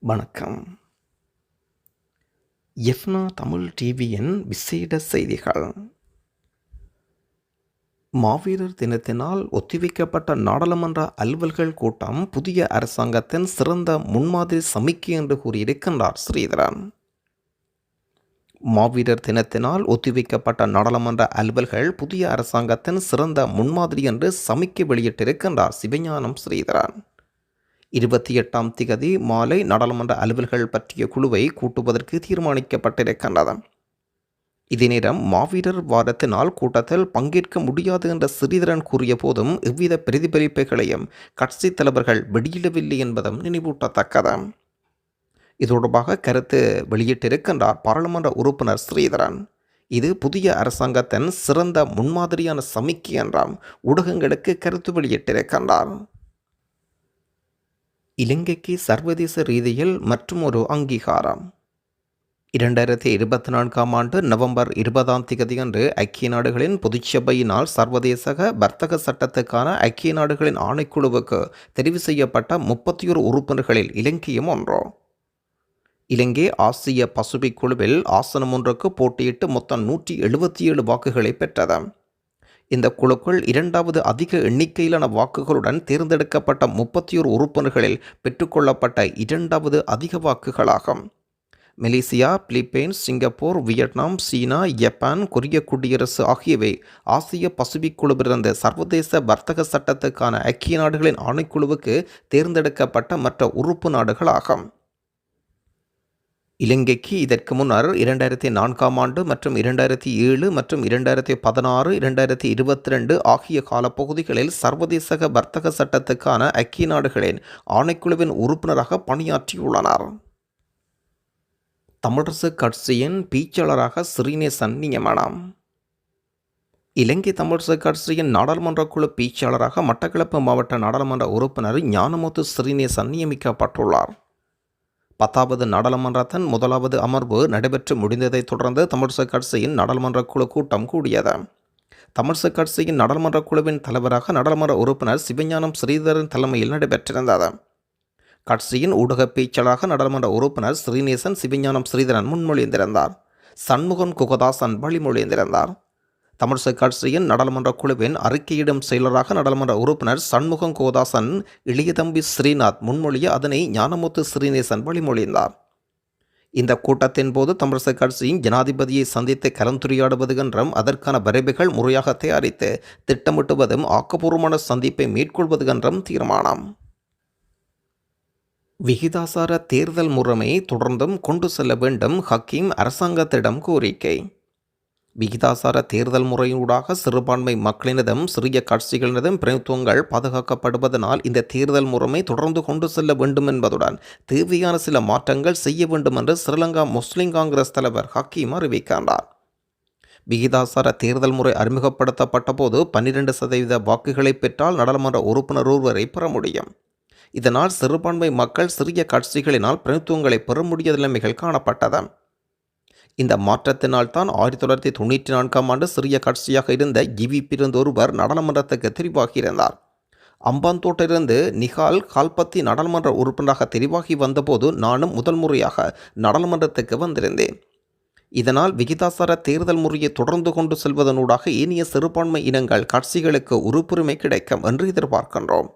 வணக்கம். எஃப்னா தமிழ் டிவியின் விசேட செய்திகள். மாவீரர் தினத்தினால் ஒத்திவைக்கப்பட்ட நாடாளுமன்ற அலுவல்கள் கூட்டம் புதிய அரசாங்கத்தின் சிறந்த முன்மாதிரி சமிக்கை என்று கூறியிருக்கின்றார் ஸ்ரீதரன். மாவீரர் தினத்தினால் ஒத்திவைக்கப்பட்ட நாடாளுமன்ற அலுவல்கள் புதிய அரசாங்கத்தின் சிறந்த முன்மாதிரி என்று சமிக்கை வெளியிட்டிருக்கின்றார் சிவஞானம் ஸ்ரீதரன். இருபத்தி எட்டாம் திகதி மாலை நாடாளுமன்ற அலுவல்கள் பற்றிய குழுவை கூட்டுவதற்கு தீர்மானிக்கப்பட்டிருக்கின்றது. இதே நேரம் மாவீரர் வாரத்தினால் கூட்டத்தில் பங்கேற்க முடியாது என்ற சிறிதரன் கூறிய போதும் எவ்வித பிரதிபலிப்புகளையும் கட்சி தலைவர்கள் வெளியிடவில்லை என்பதும் நினைவூட்டத்தக்கது. இது தொடர்பாக கருத்து வெளியிட்டிருக்கின்றார் பாராளுமன்ற உறுப்பினர் ஸ்ரீதரன். இது புதிய அரசாங்கத்தின் சிறந்த முன்மாதிரியான சமிக்கை என்றாம் ஊடகங்களுக்கு கருத்து வெளியிட்டிருக்கின்றார். இலங்கைக்கு சர்வதேச ரீதியில் மற்றும் ஒரு அங்கீகாரம். இரண்டாயிரத்தி இருபத்தி நான்காம் ஆண்டு நவம்பர் இருபதாம் தேதியன்று ஐக்கிய நாடுகளின் பொதுச்சபையினால் சர்வதேச வர்த்தக சட்டத்துக்கான ஐக்கிய நாடுகளின் ஆணைக்குழுவுக்கு தெரிவு செய்யப்பட்ட முப்பத்தி ஒரு உறுப்பினர்களில் இலங்கையும் ஒன்றோ. இலங்கை ஆசிய பசுபிக் குழுவில் ஆசனம் ஒன்றுக்கு போட்டியிட்டு மொத்தம் நூற்றி எழுபத்தி ஏழு வாக்குகளை பெற்றது. இந்த குழுக்கள் இரண்டாவது அதிக எண்ணிக்கையிலான வாக்குகளுடன் தேர்ந்தெடுக்கப்பட்ட முப்பத்தி ஒரு உறுப்பினர்களில் பெற்றுக்கொள்ளப்பட்ட இரண்டாவது அதிக வாக்குகளாகும். Malaysia Philippines Singapore Vietnam China Japan கொரிய குடியரசு ஆகியவை ஆசிய பசிபிக் குழுவிலிருந்து சர்வதேச வர்த்தக சட்டத்துக்கான ஐக்கிய நாடுகளின் ஆணைக்குழுவுக்கு தேர்ந்தெடுக்கப்பட்ட மற்ற உறுப்பு நாடுகளாகும். இலங்கைக்கு இதற்கு முன்னர் இரண்டாயிரத்தி நான்காம் ஆண்டு மற்றும் இரண்டாயிரத்தி ஏழு மற்றும் இரண்டாயிரத்தி பதினாறு இரண்டாயிரத்தி இருபத்தி ரெண்டு ஆகிய காலப்பகுதிகளில் சர்வதேச வர்த்தக சட்டத்துக்கான ஐக்கிய நாடுகளின் ஆணைக்குழுவின் உறுப்பினராக பணியாற்றியுள்ளனர். தமிழரசு கட்சியின் பேச்சாளராக ஸ்ரீநேசன் நியமனம் இலங்கை தமிழரசு கட்சியின் நாடாளுமன்ற குழு பேச்சாளராக மட்டக்களப்பு மாவட்ட நாடாளுமன்ற உறுப்பினர் ஞானமுத்து ஸ்ரீநேசன் நியமிக்கப்பட்டுள்ளார் பத்தாவது நாடாளுமன்றத்தின் முதலாவது அமர்வு நடைபெற்று முடிந்ததைத் தொடர்ந்து தமிழிசை கட்சியின் நாடாளுமன்ற குழு கூட்டம் கூடியது. தமிழிசை கட்சியின் நாடாளுமன்ற குழுவின் தலைவராக நாடாளுமன்ற உறுப்பினர் சிவஞானம் ஸ்ரீதரன் தலைமையில் நடைபெற்றிருந்தது. கட்சியின் ஊடக பேச்சாளராக நாடாளுமன்ற உறுப்பினர் ஸ்ரீநேசன் சிவஞானம் ஸ்ரீதரன் முன்மொழிந்திருந்தார். சண்முகன் குகதாசன் வழிமொழிந்திருந்தார். தமிழிசை கட்சியின் நாடாளுமன்ற குழுவின் அறிக்கையிடும் செயலராக நாடாளுமன்ற உறுப்பினர் சண்முகம் கோதாசன் இளையதம்பி ஸ்ரீநாத் முன்மொழிய அதனை ஞானமுத்து ஸ்ரீநேசன் வழிமொழிந்தார். இந்த கூட்டத்தின் போது தமிழிசை கட்சியின் ஜனாதிபதியை சந்தித்து கலந்துரையாடுவது என்றும் அதற்கான வரைவுகள் முறையாக தயாரித்து திட்டமிட்டுவதும் ஆக்கப்பூர்வமான சந்திப்பை மேற்கொள்வது என்றும் தீர்மானம். விகிதாசார தேர்தல் முறைமை தொடர்ந்தும் கொண்டு செல்ல வேண்டும் ஹக்கீம் அரசாங்கத்திடம் கோரிக்கை. விகிதாசார தேர்தல் முறையூடாக சிறுபான்மை மக்களினதும் சிறிய கட்சிகளினதும் பிரதித்துவங்கள் பாதுகாக்கப்படுவதனால் இந்த தேர்தல் முறைமை தொடர்ந்து கொண்டு செல்ல வேண்டும் என்பதுடன் தேவையான சில மாற்றங்கள் செய்ய வேண்டும் என்று ஸ்ரீலங்கா முஸ்லிம் காங்கிரஸ் தலைவர் ஹக்கீம் அறிவிக்கின்றார். விகிதாசார தேர்தல் முறை அறிமுகப்படுத்தப்பட்ட போது பன்னிரண்டு சதவீத வாக்குகளை பெற்றால் நாடாளுமன்ற உறுப்பினர் ஒருவரை பெற முடியும். இதனால் சிறுபான்மை மக்கள் சிறிய கட்சிகளினால் பிரதித்துவங்களை பெற முடியாத நிலைமைகள் காணப்பட்டது. இந்த மாற்றத்தினால் தான் ஆயிரத்தி தொள்ளாயிரத்தி தொண்ணூற்றி நான்காம் ஆண்டு சிறிய கட்சியாக இருந்த ஜிவிபி பிறந்தொருவர் நாடாளுமன்றத்துக்கு தெரிவாகியிருந்தார். அம்பாந்தோட்டிலிருந்து நிகால் கால்பத்தி நாடாளுமன்ற உறுப்பினராக தெரிவாகி வந்தபோது நானும் முதல் முறையாக நாடாளுமன்றத்துக்கு வந்திருந்தேன். இதனால் விகிதாசார தேர்தல் முறையை தொடர்ந்து கொண்டு செல்வதனூடாக ஏனைய சிறுபான்மை இனங்கள் கட்சிகளுக்கு உறுப்புரிமை கிடைக்கும் என்று எதிர்பார்க்கின்றோம்.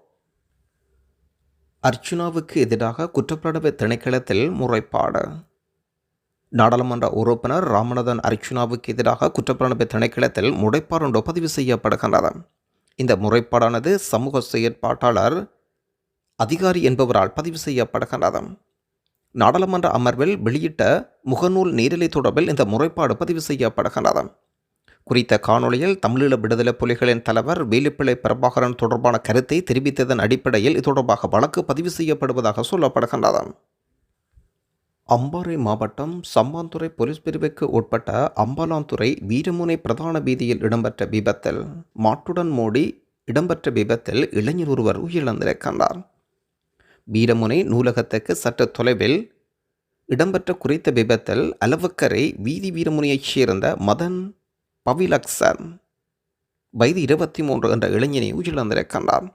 அர்ச்சுனாவுக்கு எதிராக குற்றப்படவை திணைக்களத்தில் முறைப்பாடு. நாடாளுமன்ற உறுப்பினர் ராமநாதன் அர்ச்சுனாவுக்கு எதிராக குற்றப்புலனாய்வு திணைக்களத்தில் முறைப்பாடு பதிவு செய்யப்படுகின்றது. இந்த முறைப்பாடானது சமூக செயற்பாட்டாளர் அதிகாரி என்பவரால் பதிவு செய்யப்படுகின்றது. நாடாளுமன்ற அமர்வில் வெளியிட்ட முகநூல் நீரிலை தொடர்பில் இந்த முறைப்பாடு பதிவு செய்யப்படுகின்றது. குறித்த காணொளியில் தமிழீழ விடுதலை புலிகளின் தலைவர் வேலுப்பிள்ளை பிரபாகரன் தொடர்பான கருத்தை தெரிவித்ததன் அடிப்படையில் இது தொடர்பாக வழக்கு பதிவு செய்யப்படுவதாக சொல்லப்படுகின்றது. அம்பாறை மாவட்டம் சம்பாந்துறை போலீஸ் பிரிவுக்கு உட்பட்ட அம்பலாந்துறை வீரமுனை பிரதான வீதியில் இடம்பெற்ற விபத்தில் மாட்டுடன் மோடி இடம்பெற்ற விபத்தில் இளைஞர் ஒருவர் உயிரிழந்திருக்கின்றார் வீரமுனை நூலகத்துக்கு சற்று தொலைவில் இடம்பெற்ற குறித்த விபத்தில் அளவுக்கரை வீதி வீரமுனையைச் சேர்ந்த மதன் பவிலக்சன் வயது இருபத்தி மூன்று என்ற இளைஞனை உயிரிழந்திருக்கின்றார்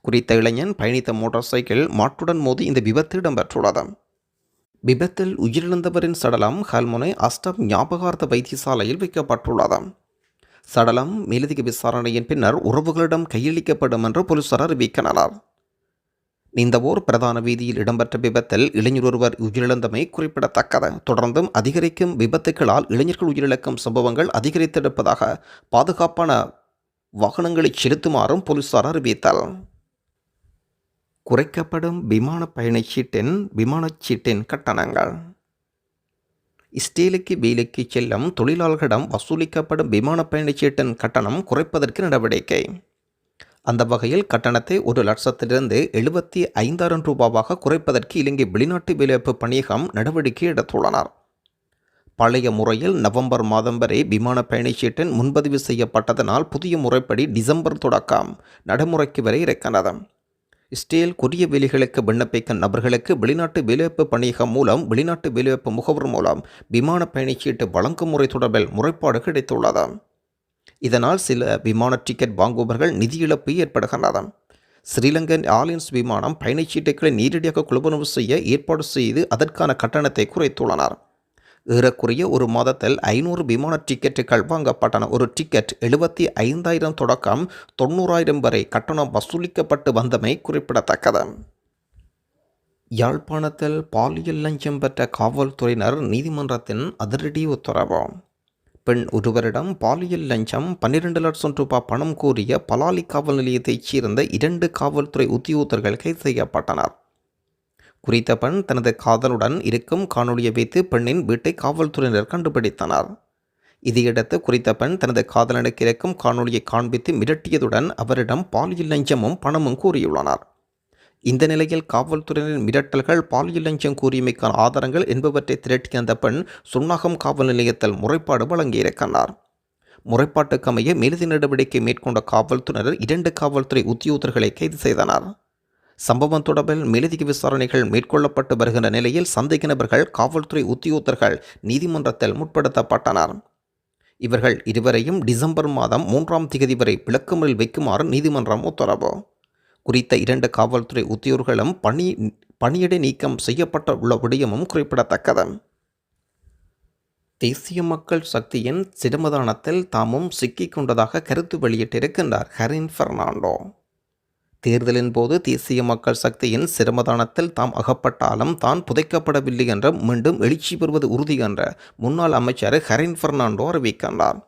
குறித்த இளைஞன் பயணித்த மோட்டார் சைக்கிள் மாட்டுடன் மோதி இந்த விபத்து இடம்பெற்றுள்ளது. விபத்தில் உயிரிழந்தவரின் சடலம் ஹல்முனை அஸ்டம் ஞாபகார்த்த வைத்தியசாலையில் வைக்கப்பட்டுள்ளது. சடலம் மேலதிக விசாரணையின் பின்னர் உறவுகளிடம் கையளிக்கப்படும் என்று போலீசார் அறிவிக்கின்றனர். நிந்தவோர் பிரதான வீதியில் இடம்பெற்ற விபத்தில் இளைஞர் ஒருவர் உயிரிழந்தமை குறிப்பிடத்தக்கது. தொடர்ந்தும் அதிகரிக்கும் விபத்துகளால் இளைஞர்கள் உயிரிழக்கும் சம்பவங்கள் அதிகரித்திருப்பதாக பாதுகாப்பான வாகனங்களை செலுத்துமாறும் போலீசார் அறிவித்தார் குறைக்கப்படும் விமான பயணச்சீட்டின் விமானச் சீட்டின் கட்டணங்கள். இஸ்ரேலுக்கு வேலைக்கு செல்லும் தொழிலாளர்களிடம் வசூலிக்கப்படும் விமான பயணச்சீட்டின் கட்டணம் குறைப்பதற்கு நடவடிக்கை. அந்த வகையில் கட்டணத்தை ஒரு லட்சத்திலிருந்து எழுபத்தி ஐந்தாயிரம் ரூபாவாக குறைப்பதற்கு இலங்கை வெளிநாட்டு வேலைவாய்ப்பு பணியகம் நடவடிக்கை எடுத்துள்ளனர். பழைய முறையில் நவம்பர் மாதம் வரை விமான பயணச்சீட்டின் முன்பதிவு செய்யப்பட்டதனால் புதிய முறைப்படி டிசம்பர் தொடக்கம் நடைமுறைக்கு வரை இருக்கின்றது. இஸ்ரேல் கொரிய வேலைகளுக்கு விண்ணப்பிக்கும் நபர்களுக்கு வெளிநாட்டு வேலைவாய்ப்பு பணியகம் மூலம் வெளிநாட்டு வேலைவாய்ப்பு முகவர் மூலம் விமான பயணச்சீட்டு வழங்கும் முறை தொடர்பில் முறைப்பாடு கிடைத்துள்ளது. இதனால் சில விமான டிக்கெட் வாங்குபவர்கள் நிதி இழப்பு ஏற்படுகின்றது ஸ்ரீலங்கன் ஆலியன்ஸ் விமானம் பயணச்சீட்டுகளை நேரடியாக கொள்வனவு செய்ய ஏற்பாடு செய்து அதற்கான கட்டணத்தை குறைத்துள்ளனர். ஏறக்குறைய ஒரு மாதத்தில் ஐநூறு விமான டிக்கெட்டுகள் வாங்கப்பட்டன. ஒரு டிக்கெட் எழுபத்தி ஐந்தாயிரம் தொடக்கம் தொண்ணூறாயிரம் வரை கட்டணம் வசூலிக்கப்பட்டு வந்தமை குறிப்பிடத்தக்கது. யாழ்ப்பாணத்தில் பாலியல் லஞ்சம் பெற்ற காவல்துறையினர் நீதிமன்றத்தின் அதிரடி உத்தரவு. பெண் ஒருவரிடம் பாலியல் லஞ்சம் பன்னிரண்டு லட்சம் ரூபாய் பணம் கூறிய பலாலி காவல் நிலையத்தைச் சேர்ந்த இரண்டு காவல்துறை உத்தியோகத்தர்கள் கைது செய்யப்பட்டனர். குறித்த பெண் தனது காதலுடன் இருக்கும் காணொலியை வைத்து பெண்ணின் வீட்டை காவல்துறையினர் கண்டுபிடித்தனர். இதையடுத்து குறித்த பெண் தனது காதலனுக்கு இருக்கும் காணொலியை காண்பித்து மிரட்டியதுடன் அவரிடம் பாலியல் லஞ்சமும் பணமும் கூறியுள்ளனர். இந்த நிலையில் காவல்துறையினரின் மிரட்டல்கள் பாலியல் லஞ்சம் கூறியமைக்கான ஆதாரங்கள் என்பவற்றை திரட்டிய அந்த பெண் சுன்னாகம் காவல் நிலையத்தில் முறைப்பாடு வழங்கியிருக்கிறார். முறைப்பாட்டுக்கமைய மேலதி நடவடிக்கை மேற்கொண்ட காவல்துறையினர் இரண்டு காவல்துறை உத்தியோகர்களை கைது செய்தனர். சம்பவம் தொடர்பில் மேலதிக விசாரணைகள் மேற்கொள்ளப்பட்டு வருகின்ற நிலையில் சந்தேக நபர்கள் காவல்துறை உத்தியோகத்தர்கள் நீதிமன்றத்தில் முற்படுத்தப்பட்டனர். இவர்கள் இருவரையும் டிசம்பர் மாதம் மூன்றாம் திகதி வரை விளக்கமறில் வைக்குமாறு நீதிமன்றம் உத்தரவு. குறித்த இரண்டு காவல்துறை உத்தியோகர்களும் பணி பணியிடை நீக்கம் செய்யப்பட்ட உள்ள விடயமும் குறிப்பிடத்தக்கது. தேசிய மக்கள் சக்தியின் சிரமதானத்தில் தாமும் சிக்கிக் கொண்டதாக கருத்து வெளியிட்டிருக்கின்றார் ஹரின் பெர்னாண்டோ. தேர்தலின் போது தேசிய மக்கள் சக்தியின் சிரமதானத்தில் தாம் அகப்பட்டாலும் தான் புதைக்கப்படவில்லை என்ற மீண்டும் எழுச்சி பெறுவது உறுதி என்ற முன்னாள் அமைச்சர் ஹரின் பெர்னாண்டோ அறிவிக்கின்றார்.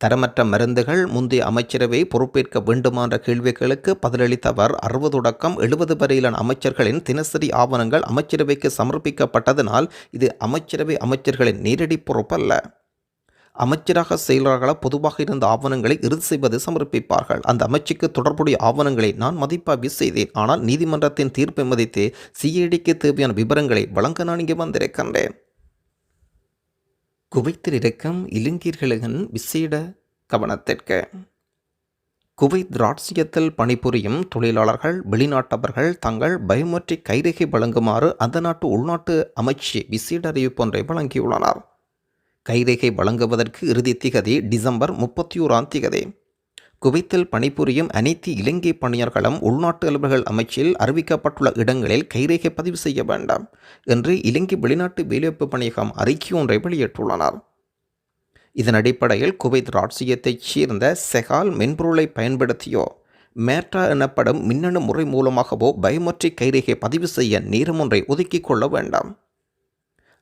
தரமற்ற மருந்துகள் முந்தைய அமைச்சரவை பொறுப்பேற்க வேண்டுமா என்ற கேள்விகளுக்கு பதிலளித்தவர் அறுபது தொடக்கம் எழுபது வரையிலான அமைச்சர்களின் தினசரி ஆவணங்கள் அமைச்சரவைக்கு சமர்ப்பிக்கப்பட்டதனால் இது அமைச்சரவை அமைச்சர்களின் நேரடி பொறுப்பல்ல. அமைச்சராக செயலராக பொதுவாக இருந்த ஆவணங்களை இறுதி செய்வது சமர்ப்பிப்பார்கள். அந்த அமைச்சுக்கு தொடர்புடைய ஆவணங்களை நான் மதிப்பாய்வு செய்தேன். ஆனால் நீதிமன்றத்தின் தீர்ப்பை மதித்து சிஐடிக்கு தேவையான விவரங்களை வழங்க நான் இங்கே வந்திருக்கின்றேன். குவைத்தில் இருக்கும் இலங்கையர்களின் விசேட கவனத்திற்கு. குவைத் ராட்சியத்தில் பணிபுரியும் தொழிலாளர்கள் வெளிநாட்டவர்கள் தங்கள் பயோமெட்ரிக் கைரேகை வழங்குமாறு அந்த நாட்டு உள்நாட்டு அமைச்சு விசேட அறிவிப்பு ஒன்றை வழங்கியுள்ளனர். கைரேகை வழங்குவதற்கு இறுதி திகதி டிசம்பர் முப்பத்தி ஓராம் திகதி. குவைத்தில் பணிபுரியும் அனைத்து இலங்கை பணியாளர்களும் உள்நாட்டு அலுவலர்கள் அமைச்சில் அறிவிக்கப்பட்டுள்ள இடங்களில் கைரேகை பதிவு செய்ய வேண்டாம் என்று இலங்கை வெளிநாட்டு வேலைவாய்ப்பு பணியகம் அறிக்கை ஒன்றை வெளியிட்டுள்ளனர். இதன் அடிப்படையில் குவைத் ராட்சியத்தைச் சேர்ந்த செகால் மென்பொருளை பயன்படுத்தியோ மேட்டா எனப்படும் மின்னணு முறை மூலமாகவோ பயோமெட்ரிக் கைரேகை பதிவு செய்ய நேரம் ஒன்றை ஒதுக்கிக் கொள்ள வேண்டாம்.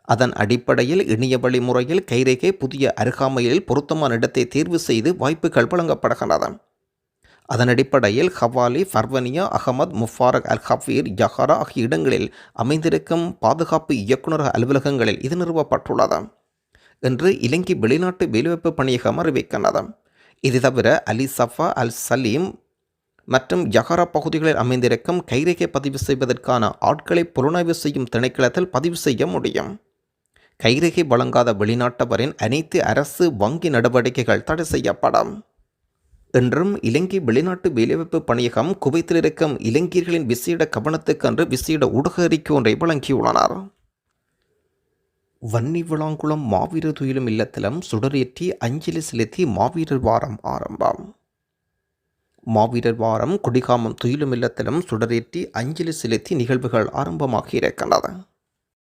அதன் அடிப்படையில் இணைய வழி முறையில் கைரேகை புதிய அருகாமையில் பொருத்தமான இடத்தை தேர்வு செய்து வாய்ப்புகள் வழங்கப்படுகின்றன. அதன் அடிப்படையில் Hawally Farwaniya Ahmadi Mubarak al Hafeer Jahra ஆகிய இடங்களில் அமைந்திருக்கும் பாதுகாப்பு இயக்குநர் அலுவலகங்களில் இது நிறுவப்பட்டுள்ளது என்று இலங்கை வெளிநாட்டு வேலைவாய்ப்பு பணியகம் அறிவிக்கின்றது. இது தவிர அலி சஃபா அல் சலீம் மற்றும் ஜஹாரா பகுதிகளில் அமைந்திருக்கும் கைரேகை பதிவு செய்வதற்கான ஆட்களை புலனாய்வு செய்யும் திணைக்களத்தில் பதிவு செய்ய முடியும். கைரேகை வழங்காத வெளிநாட்டவரின் அனைத்து அரசு வங்கி நடவடிக்கைகள் தடை செய்யப்படும். என்றும் இலங்கை வெளிநாட்டு வேலைவாய்ப்பு பணியகம் குவைத்தில் இருக்கும் இலங்கையர்களின் விசேட கவனத்துக்கென்று விசேட ஊடக அறிக்கை ஒன்றை வழங்கியுள்ளனர். வன்னி விளாங்குளம் மாவீரர் துயிலும் இல்லத்திலும் சுடரேற்றி அஞ்சலி செலுத்தி மாவீரர் வாரம் ஆரம்பம். மாவீரர் வாரம் குடிகாமம் துயிலும் இல்லத்திலும் சுடரேற்றி அஞ்சலி செலுத்தி நிகழ்வுகள் ஆரம்பமாகி